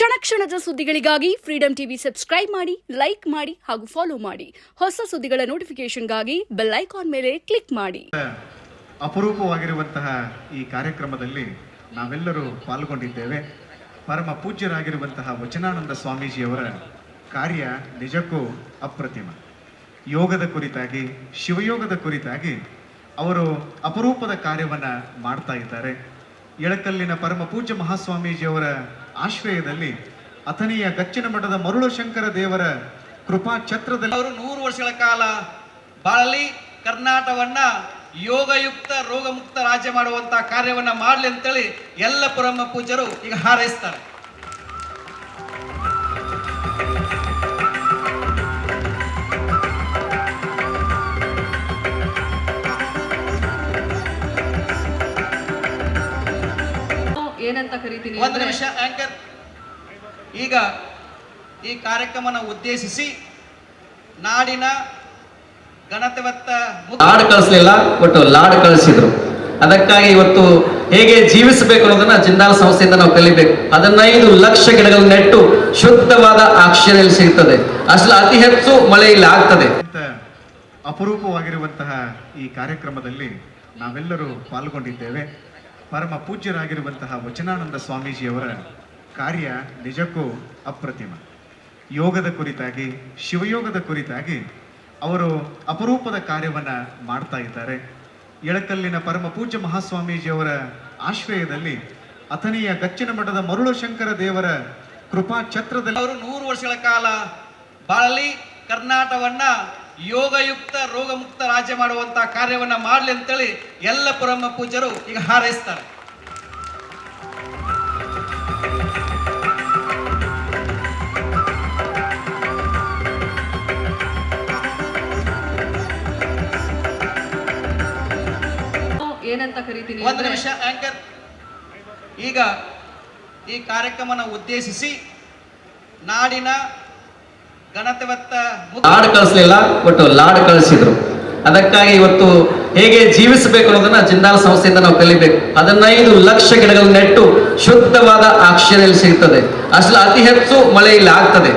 ಕ್ಷಣ ಕ್ಷಣದ ಸುದ್ದಿಗಳಿಗಾಗಿ ಫ್ರೀಡಂ ಟಿವಿ ಸಬ್ಸ್ಕ್ರೈಬ್ ಮಾಡಿ ಲೈಕ್ ಮಾಡಿ ಹಾಗೂ ಫಾಲೋ ಮಾಡಿ. ಹೊಸ ಸುದ್ದಿಗಳ ನೋಟಿಫಿಕೇಶನ್ಗಾಗಿ ಬೆಲ್ ಐಕಾನ್ ಮೇಲೆ ಕ್ಲಿಕ್ ಮಾಡಿ. ಅಪರೂಪವಾಗಿರುವಂತಹ ಈ ಕಾರ್ಯಕ್ರಮದಲ್ಲಿ ನಾವೆಲ್ಲರೂ ಪಾಲ್ಗೊಂಡಿದ್ದೇವೆ. ಪರಮ ಪೂಜ್ಯರಾಗಿರುವಂತಹ ವಚನಾನಂದ ಸ್ವಾಮೀಜಿಯವರ ಕಾರ್ಯ ನಿಜಕ್ಕೂ ಅಪ್ರತಿಮ. ಯೋಗದ ಕುರಿತಾಗಿ, ಶಿವಯೋಗದ ಕುರಿತಾಗಿ ಅವರು ಅಪರೂಪದ ಕಾರ್ಯವನ್ನು ಮಾಡ್ತಾ ಇದ್ದಾರೆ. ಎಳಕಲ್ಲಿನ ಪರಮ ಪೂಜ್ಯ ಮಹಾಸ್ವಾಮೀಜಿಯವರ ಆಶ್ರಯದಲ್ಲಿ ಅಥನಿಯ ಗಚ್ಚಿನ ಮಠದ ಮರುಳು ಶಂಕರ ದೇವರ ಕೃಪಾ ಛತ್ರದಲ್ಲಿ ಅವರು ನೂರು ವರ್ಷಗಳ ಕಾಲ ಬಾಳಲಿ ಕರ್ನಾಟಕವನ್ನ ಯೋಗಯುಕ್ತ, ರೋಗಮುಕ್ತ ರಾಜ್ಯ ಮಾಡುವಂತಹ ಕಾರ್ಯವನ್ನ ಮಾಡಲಿ ಅಂತೇಳಿ ಎಲ್ಲ ಪರಮ ಪೂಜರು ಈಗ ಹಾರೈಸ್ತಾರೆ. ಏನಂತ ಕರಿತೀನಿ ಒಂದು ನಿಮಿಷ ಆಂಕರ್ ಈಗ ಈ ಕಾರ್ಯಕ್ರಮನ ಉದ್ದೇಶಿಸಿ ನಾಡಿನ ಗಣತವತ್ತ ಲಾಡ್ ಕಳಿಸ್ಲಿಲ್ಲ ಒಟ್ಟು ಲಾಡ್ ಕಳಿಸಿದ್ರು. ಅದಕ್ಕಾಗಿ ಇವತ್ತು ಹೇಗೆ ಜೀವಿಸಬೇಕು ಅನ್ನೋದನ್ನ ಜಿಂದಾಲ್ ಸಂಸ್ಥೆಯಿಂದ ನಾವು ಕಲಿಬೇಕು. ಹದಿನೈದು ಲಕ್ಷ ಗಿಡಗಳು ನೆಟ್ಟು ಶುದ್ಧವಾದ ಆಕ್ಷರಲ್ಲಿ ಸಿಗ್ತದೆ. ಅಸಲು ಅತಿ ಹೆಚ್ಚು ಮಳೆ ಇಲ್ಲಿ ಆಗ್ತದೆ. ಅಪರೂಪವಾಗಿರುವಂತಹ ಈ ಕಾರ್ಯಕ್ರಮದಲ್ಲಿ ನಾವೆಲ್ಲರೂ ಪಾಲ್ಗೊಂಡಿದ್ದೇವೆ. ಪರಮ ಪೂಜ್ಯರಾಗಿರುವಂತಹ ವಚನಾನಂದ ಸ್ವಾಮೀಜಿಯವರ ಕಾರ್ಯ ನಿಜಕ್ಕೂ ಅಪ್ರತಿಮ. ಯೋಗದ ಕುರಿತಾಗಿ, ಶಿವಯೋಗದ ಕುರಿತಾಗಿ ಅವರು ಅಪರೂಪದ ಕಾರ್ಯವನ್ನು ಮಾಡ್ತಾ ಇದ್ದಾರೆ. ಎಳಕಲ್ಲಿನ ಪರಮ ಪೂಜ್ಯ ಮಹಾಸ್ವಾಮೀಜಿಯವರ ಆಶ್ರಯದಲ್ಲಿ ಅಥನಿಯ ಗಚ್ಚಿನ ಮಠದ ಮರುಳು ಶಂಕರ ದೇವರ ಕೃಪಾ ಛತ್ರದಲ್ಲಿ ಅವರು ನೂರು ವರ್ಷಗಳ ಕಾಲ ಬಾಳಲಿ ಕರ್ನಾಟಕವನ್ನ ಯೋಗಯುಕ್ತ ರೋಗಮುಕ್ತ ರಾಜ್ಯ ಮಾಡುವಂತ ಕಾರ್ಯವನ್ನ ಮಾಡಲಿ ಅಂತೇಳಿ ಎಲ್ಲ ಪರಮ ಪೂಜರು ಈಗ ಹಾರೈಸ್ತಾರೆ. ಏನಂತ ಕರಿತೀನಿ ಒಂದು ನಿಮಿಷ ಆಂಕರ್ ಈಗ ಈ ಕಾರ್ಯಕ್ರಮನ ಉದ್ದೇಶಿಸಿ ನಾಡಿನ ಲಾಡ್ ಕಳಿಸ್ಲಿಲ್ಲ ಒಟ್ಟು ಲಾಡ್ ಕಳಿಸಿದ್ರು. ಅದಕ್ಕಾಗಿ ಇವತ್ತು ಹೇಗೆ ಜೀವಿಸಬೇಕು ಅನ್ನೋದನ್ನ ಜಿಂದಾಲ್ ಸಂಸ್ಥೆಯಿಂದ ನಾವು ಕಲಿಬೇಕು. ಹದಿನೈದು ಲಕ್ಷ ಗಿಡಗಳನ್ನ ನೆಟ್ಟು ಶುದ್ಧವಾದ ಆಕ್ಷರದಲ್ಲಿ ಸಿಗ್ತದೆ. ಅಸಲು ಅತಿ ಹೆಚ್ಚು ಮಳೆ ಇಲ್ಲಿ ಆಗ್ತದೆ.